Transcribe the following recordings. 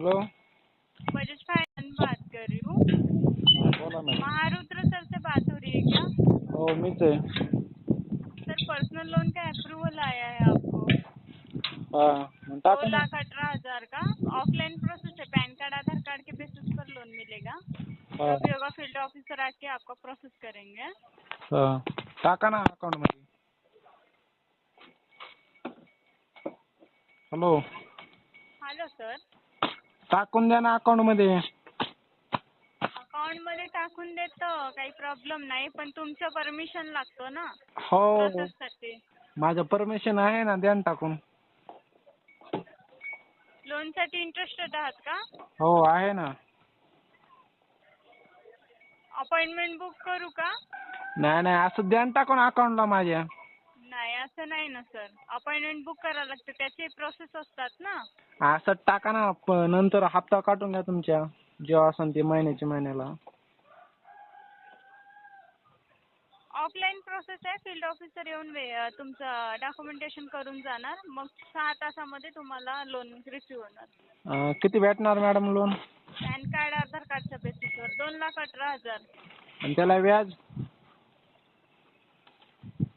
Hello. Finance बात कर रही हूँ। बोला महारुद्र सर से बात हो रही है क्या? मीच आहे सर पर्सनल लोन का अप्रूवल आया है आपको। हाँ दो टाका लाख अठारह हज़ार का। ऑफलाइन प्रोसेस है पैन कार्ड आधार कार्ड के बेसिस पर लोन मिलेगा। हाँ। जो फ़ील्ड ऑफिसर आके आपका प्रोसेस करेंगे। हाँ। टाका ना अकाउंटमध्ये हॅलो। Hello sir. टाकून द्या ना अकाउंटमध्ये अकाउंटमध्ये टाकून देतो काही प्रॉब्लेम नाही पण तुमचं परमिशन लागतो ना. हो. माझं परमिशन आहे ना द्या ना टाकून. लोनसाठी इंटरेस्टेड आहात का? हो आहे ना. अपॉइंटमेंट बुक करू का? नाही नाही असं द्या ना टाकून अकाउंटला माझ्या. असं नाही ना सर अपॉइंटमेंट बुक करावं लागतं. त्याचे प्रोसेस असतात ना. असं टाका ना. प- नंतर हप्ता काटून घ्या तुमच्या. जेव्हा असेल ते महिन्याच्या महिन्याला. ऑफलाईन प्रोसेस आहे. फील्ड ऑफिसर येऊन वे तुमचं डॉक्युमेंटेशन करून जाणार. मग सहा तासामध्ये तुम्हाला लोन रिसिव्ह होणार. अं, किती भेटणार madam loan PAN card Aadhaar कार्डच्या बेसिसवर दोन लाख अठरा हजार. आणि त्याला व्याज?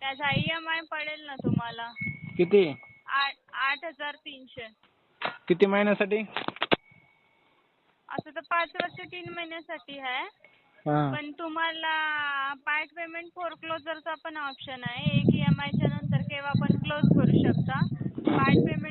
त्याचा ई एम आय पडेल ना तुम्हाला. किती? आठ आठ हजार तीनशे. किती महिन्यासाठी? असं तर पाच वर्ष तीन महिन्यासाठी आहे. हां. पण तुम्हाला पार्ट पेमेंट फोरक्लोजरचा पण ऑप्शन आहे. एक ई एम आयच्या नंतर केव्हा पण क्लोज करू शकता. Part payment